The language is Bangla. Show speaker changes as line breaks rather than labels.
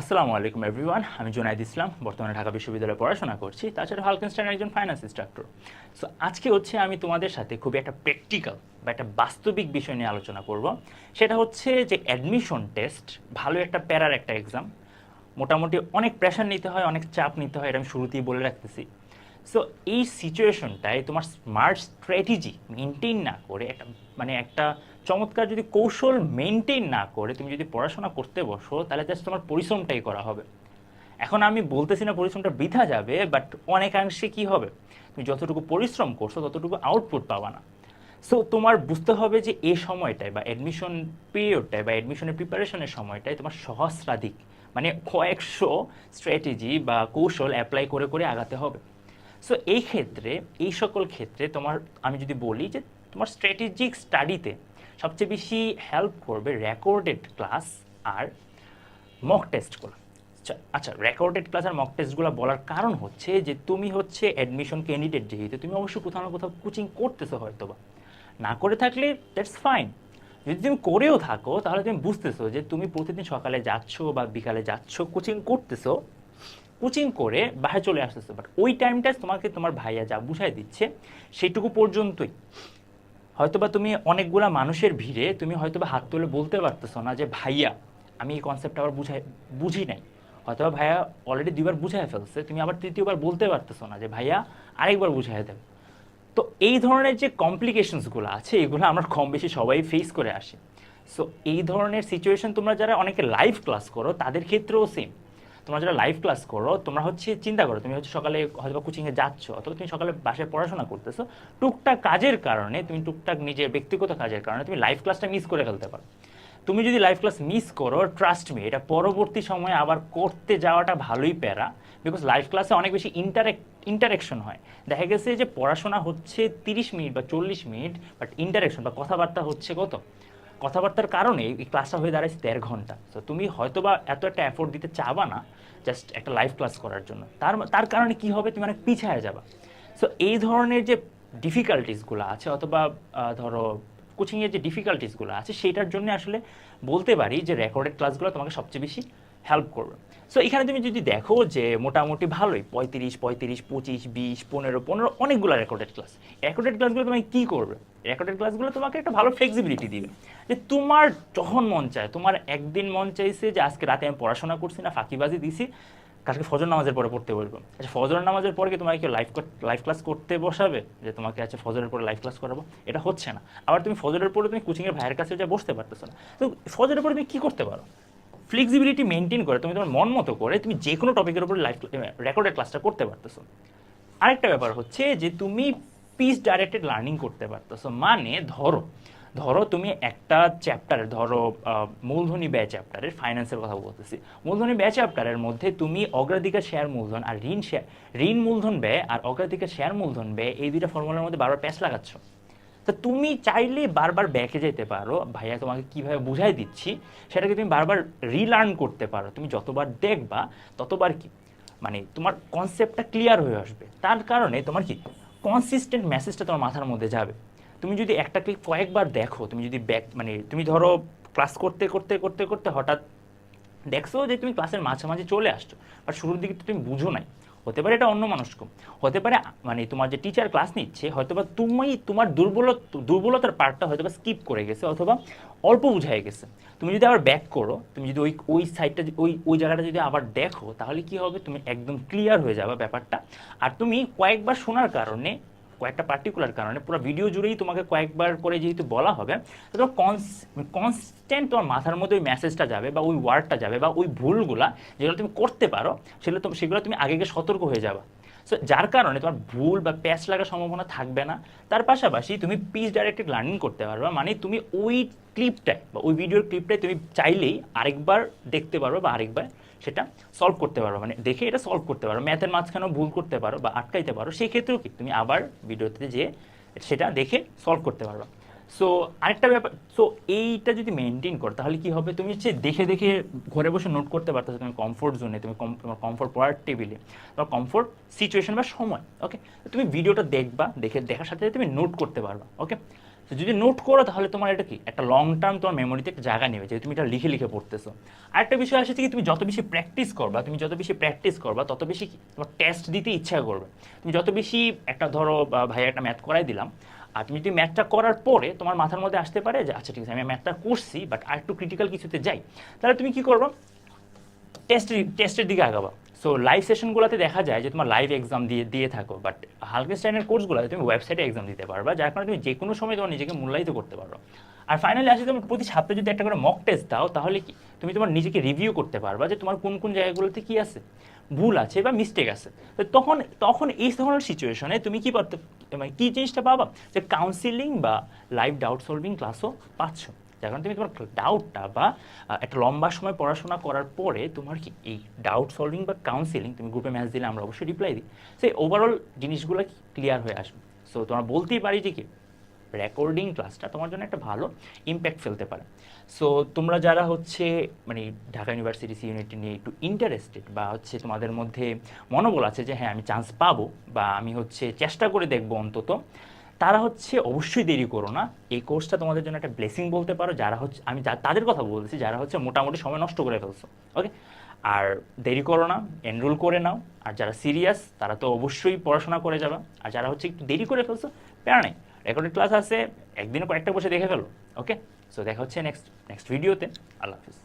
আসসালামু আলাইকুম এভরিওয়ান আমি জুনাইদ ইসলাম, বর্তমানে ঢাকা বিশ্ববিদ্যালয়ে পড়াশোনা করছি। তাছাড়া হালকেনস্টাইন একজন ফাইন্যান্স ইনস্ট্রাক্টর সো আজকে হচ্ছে আমি তোমাদের সাথে খুবই একটা প্র্যাকটিক্যাল বা একটা বাস্তবিক বিষয় নিয়ে আলোচনা করব। সেটা হচ্ছে যে অ্যাডমিশন টেস্ট ভালো একটা প্যারার একটা এক্সাম মোটামুটি অনেক প্রেশার নিতে হয়, অনেক চাপ নিতে হয়, এটা আমি শুরুতেই বলে রাখতেছি। সো এই সিচুয়েশনটায় তোমার স্মার্ট স্ট্র্যাটেজি মেনটেন না করে একটা মানে একটা চমৎকার যদি কৌশল মেনটেন না করে তুমি যদি পড়াশোনা করতে বসো, তাহলে জাস্ট তোমার পরিশ্রমটাই করা হবে। এখন আমি বলতেছি না পরিশ্রমটা বৃথা যাবে বাট অনেকাংশে কি হবে? তুমি যতটুকু পরিশ্রম করছ, ততটুকু আউটপুট পাবা না। সো তোমার বুঝতে হবে যে এই সময়টায় বা অ্যাডমিশন পিরিয়ডটায় বা অ্যাডমিশনের প্রিপারেশনের সময়টায় তোমার সহস্রাধিক মানে কয়েকশো স্ট্র্যাটেজি বা কৌশল অ্যাপ্লাই করে করে আগাতে হবে। সো এই ক্ষেত্রে, এই সকল ক্ষেত্রে তোমার, আমি যদি বলি যে তোমার স্ট্র্যাটেজিক স্টাডিতে সবচেয়ে বেশি হেল্প করবে রেকর্ডেড ক্লাস আর মক টেস্টগুলো আচ্ছা আচ্ছা রেকর্ডেড ক্লাস আর মক টেস্টগুলো বলার কারণ হচ্ছে যে তুমি হচ্ছে অ্যাডমিশন ক্যান্ডিডেট যেহেতু, তুমি অবশ্যই কোথাও না কোথাও কোচিং করতেছো হয়তো বা না করে থাকলে দ্যাটস ফাইন যদি তুমি করেও থাকো, তাহলে তুমি বুঝতেছো যে তুমি প্রতিদিন সকালে যাচ্ছ বা বিকালে যাচ্ছ কোচিং করতেছো কোচিং করে বাইরে চলে আসতেছো বাট ওই টাইমটা তোমাকে তোমার ভাইয়া যা বুঝাই দিচ্ছে, সেইটুকু পর্যন্তই। হয়তোবা তুমি অনেকগুলা মানুষের ভিড়ে তুমি হয়তোবা হাত তুলে বলতে পারতেছো না যে, ভাইয়া, আমি এই কনসেপ্ট আবার বুঝাই, বুঝি নাই। হয়তোবা ভাইয়া অলরেডি দুইবার বুঝাই ফেলছে, তুমি আবার তৃতীয়বার বলতে পারতেছো না যে, ভাইয়া, আরেকবার বুঝাই দেবে। তো এই ধরনের যে কমপ্লিকেশনসগুলো আছে, এগুলো আমরা কম বেশি সবাই ফেস করে আসি। সো এই ধরনের সিচুয়েশন তোমরা যারা অনেকে লাইভ ক্লাস করো, তাদের ক্ষেত্রেও সেম তোমরা যারা লাইভ ক্লাস করো, তোমরা হচ্ছে চিন্তা করো, তুমি হচ্ছে সকালে হয়তো কোচিংয়ে যাচ্ছ, অথবা তুমি সকালে বাসায় পড়াশোনা করতেছো, টুকটাক কাজের কারণে, তুমি টুকটাক নিজের ব্যক্তিগত কাজের কারণে তুমি লাইভ ক্লাসটা মিস করে ফেলতে পারো। তুমি যদি লাইভ ক্লাস মিস করো ট্রাস্ট মি এটা পরবর্তী সময়ে আবার করতে যাওয়াটা ভালোই প্যারা বিকজ লাইভ ক্লাসে অনেক বেশি ইন্টারেক্ট ইন্টারেকশন হয়। দেখা গেছে যে পড়াশোনা হচ্ছে তিরিশ মিনিট বা চল্লিশ মিনিট বাট ইন্টারেকশন বা কথাবার্তা হচ্ছে কত? কথাবার্তার কারণে এই ক্লাসটা হয়ে দাঁড়াইছে দেড় ঘণ্টা। তো তুমি হয়তো বা এত একটা এফোর্ট দিতে চাবা না জাস্ট একটা লাইভ ক্লাস করার জন্য। তার তার কারণে কি হবে? তুমি অনেক পিছায় যাবা। সো এই ধরনের যে ডিফিকাল্টিসগুলো আছে, অথবা ধরো কোচিংয়ের যে ডিফিকাল্টিসগুলো আছে সেটার জন্য আসলে বলতে পারি যে রেকর্ডেড ক্লাসগুলো তোমাকে সবচেয়ে বেশি হেল্প করবে। সো এখানে তুমি যদি দেখো যে মোটামুটি ভালোই, পঁয়ত্রিশ পঁয়ত্রিশ, পঁচিশ, বিশ, পনেরো পনেরো, অনেকগুলো রেকর্ডেড ক্লাস রেকর্ডেড ক্লাসগুলো তোমাকে কী করবে? রেকর্ডেড ক্লাসগুলো তোমাকে একটা ভালো ফ্লেক্সিবিলিটি দিবে। যে তোমার যখন মন চায়, তোমার একদিন মন চাইছে যে আজকে রাতে আমি পড়াশোনা করছি না, ফাঁকিবাজি দিছি, কালকে ফজর নামাজের পরে পড়তে বলব। আচ্ছা ফজর নামাজের পরে কি তোমাকে কেউ লাইভ লাইভ ক্লাস করতে বসাবে? যে তোমাকে আচ্ছা ফজরের পরে লাইভ ক্লাস করাবো? এটা হচ্ছে না। আবার তুমি ফজরের পরে তুমি কোচিংয়ের ভাইয়ের কাছে যা বসতে পারতেছো না। তো ফজরের পরে তুমি কী করতে পারো? ফ্লেক্সিবিলিটি মেনটেন করে তুমি তোমার মন মতো করে তুমি যে কোনো টপিকের উপর লাইভ রেকর্ডেড ক্লাসটা করতে পারতেছো। আরেকটা ব্যাপার হচ্ছে যে তুমি পিস ডাইরেক্টেড লার্নিং করতে পারতেছো। মানে ধরো ধরো তুমি একটা চ্যাপ্টারে ধরো মূলধনী ব্যয় চ্যাপ্টারের ফাইন্যান্সের কথা বলতেছি। মূলধনী ব্যয় চ্যাপ্টারের মধ্যে তুমি অগ্রাধিকার শেয়ার মূলধন আর ঋণ শেয়ার ঋণ মূলধন ব্যয় আর অগ্রাধিকার শেয়ার মূলধন ব্যয় এই দুইটা ফর্মুলার মধ্যে বারবার প্যাচ লাগাচ্ছ। তো তুমি চাইলে বারবার ব্যাকে যেতে পারো। ভাইয়া, তোমাকে কীভাবে বুঝাই দিচ্ছি, সেটাকে তুমি বারবার রিলার্ন করতে পারো। তুমি যতবার দেখবা, ততবার কি মানে তোমার কনসেপ্টটা ক্লিয়ার হয়ে আসবে। তার কারণে তোমার কি কনসিস্টেন্ট মেসেজটা তোমার মাথার মধ্যে যাবে। তুমি যদি একটা ক্লিক কয়েকবার দেখো, তুমি যদি ব্যাক মানে তুমি ধরো ক্লাস করতে করতে করতে করতে হঠাৎ দেখছ যে তুমি ক্লাসের মাঝামাঝি চলে আসছো বাট শুরুর দিকে তো তুমি বুঝো নাই। হতে পারে এটা অন্য মানুষকে হতে পারে মানে তোমার যে টিচার ক্লাস নিচ্ছে, হয়তোবা তুমি তোমার দুর্বল, দুর্বলতার পার্টটা হয়তোবা স্কিপ করে গেছে অথবা অল্প বুঝাই গেছে। তুমি যদি আবার ব্যাক করো, তুমি যদি ওই ওই সাইডটা ওই ওই জায়গাটা যদি আবার দেখো, তাহলে কি হবে? তুমি একদম ক্লিয়ার হয়ে যাবে ব্যাপারটা। আর তুমি কয়েকবার শোনার কারণে কয়েকটা পার্টিকুলার কারণে, পুরো ভিডিও জুড়েই তোমাকে কয়েকবার করে যেহেতু বলা হবে, তো তোমার কনস্ট্যান্ট তোমার মাথার মধ্যে ওই মেসেজটা যাবে বা ওই ওয়ার্ডটা যাবে বা ওই ভুলগুলা যেগুলো তুমি করতে পারো, সেগুলো তুমি সেগুলো তুমি আগে সতর্ক হয়ে যাবা। সো যার কারণে তোমার ভুল বা প্যাচ লাগার সম্ভাবনা থাকবে না। তার পাশাপাশি তুমি পিস ডাইরেক্টেড লার্নিং করতে পারবে মানে তুমি ওই ক্লিপটায় বা ওই ভিডিওর ক্লিপটায় তুমি চাইলেই আরেকবার দেখতে পারবে বা আরেকবার সেটা সলভ করতে পারো। মানে দেখে এটা সলভ করতে পারো। ম্যাথের মাঝখানেও ভুল করতে পারো বা আটকাইতে পারো। সেই ক্ষেত্রেও কি তুমি আবার ভিডিওতে যেয়ে সেটা দেখে সলভ করতে পারো সো আরেকটা ব্যাপার সো এইটা যদি মেনটেন করো, তাহলে কি হবে? তুমি হচ্ছে দেখে দেখে ঘরে বসে নোট করতে পারতেছো তুমি কমফোর্ট জোনে তুমি তোমার কমফোর্ট পড়ার টেবিলে তোমার কমফোর্ট সিচুয়েশন বা সময় ওকে তুমি ভিডিওটা দেখবা, দেখে, দেখার সাথে সাথে তুমি নোট করতে পারবা ওকে তো যদি নোট করো, তাহলে তোমার এটা কি? একটা লং টার্ম তোমার মেমোরিতে একটা জায়গা নেবে যে তুমি এটা লিখে লিখে পড়তেছো। আরেকটা বিষয় আসে কি, তুমি যত বেশি প্র্যাকটিস করবা, তুমি যত বেশি প্র্যাকটিস করবা, তত বেশি তোমার টেস্ট দিতে ইচ্ছা করবে। তুমি যত বেশি একটা ধরো ভাই একটা ম্যাথ করাই দিলাম, আর তুমি যদি ম্যাথটা করার পরে তোমার মাথার মধ্যে আসতে পারে যে আচ্ছা ঠিক আছে, আমি ম্যাথটা করছি বাট আর একটু ক্রিটিক্যাল কিছুতে যাই। তাহলে তুমি কি করব? টেস্ট টেস্টের দিকে আগাবা। সো লাইভ সেশনগুলোতে দেখা যায় যে তোমার লাইভ এক্সাম দিয়ে দিয়ে থাকো বাট হালকেস্টাইনের কোর্সগুলোতে তুমি ওয়েবসাইটে এক্সাম দিতে পারবা, যার কারণে তুমি যে কোনো সময় তোমার নিজেকে মূল্যায়িত করতে পারো আর ফাইনালি আসলে তুমি প্রতি সপ্তাহে যদি একটা করে মক টেস্ট দাও, তাহলে কি তুমি তোমার নিজেকে রিভিউ করতে পারবা যে তোমার কোন কোন জায়গাগুলোতে কী আছে। ভুল আছে বা মিস্টেক আছে। তো তখন তখন এই ধরনের সিচুয়েশনে তুমি কি পারতে মানে কী জিনিসটা পাবা? যে কাউন্সিলিং বা লাইভ ডাউট সলভিং ক্লাসও পাচ্ছ। যার কারণে তুমি তোমার ডাউটটা বা একটা লম্বা সময় পড়াশোনা করার পরে তোমার কি এই ডাউট সলভিং বা কাউন্সিলিং তুমি গ্রুপে ম্যাচ দিলে আমরা অবশ্যই রিপ্লাই দিই। সেই ওভারঅল জিনিসগুলো ক্লিয়ার হয়ে আসবে। সো তোমরা বলতেই পারি যে কি রেকর্ডিং ক্লাসটা তোমার জন্য একটা ভালো ইম্প্যাক্ট ফেলতে পারে। সো তোমরা যারা হচ্ছে মানে ঢাকা ইউনিভার্সিটি সি ইউনিটি নিয়ে একটু ইন্টারেস্টেড বা হচ্ছে তোমাদের মধ্যে মনোবল আছে যে হ্যাঁ আমি চান্স পাবো বা আমি হচ্ছে চেষ্টা করে দেখব অন্তত তারা হচ্ছে অবশ্যই দেরি করো না। এই কোর্সটা তোমাদের জন্য একটা ব্লেসিং বলতে পারো, যারা হচ্ছে, আমি তাদের কথা বলছি, যারা হচ্ছে মোটামুটি সময় নষ্ট করে ফেলছো ওকে আর দেরি করো না এনরোল করে নাও। আর যারা সিরিয়াস তারা তো অবশ্যই পড়াশোনা করে যাবে। আর যারা হচ্ছে একটু দেরি করে ফেলছো, প্যারা নেই। রেকর্ডেড ক্লাস আছে একদিনে কয়েকটা বসে দেখে ফেলো ওকে সো দেখা হচ্ছে নেক্সট নেক্সট ভিডিওতে আল্লাহ হাফিজ।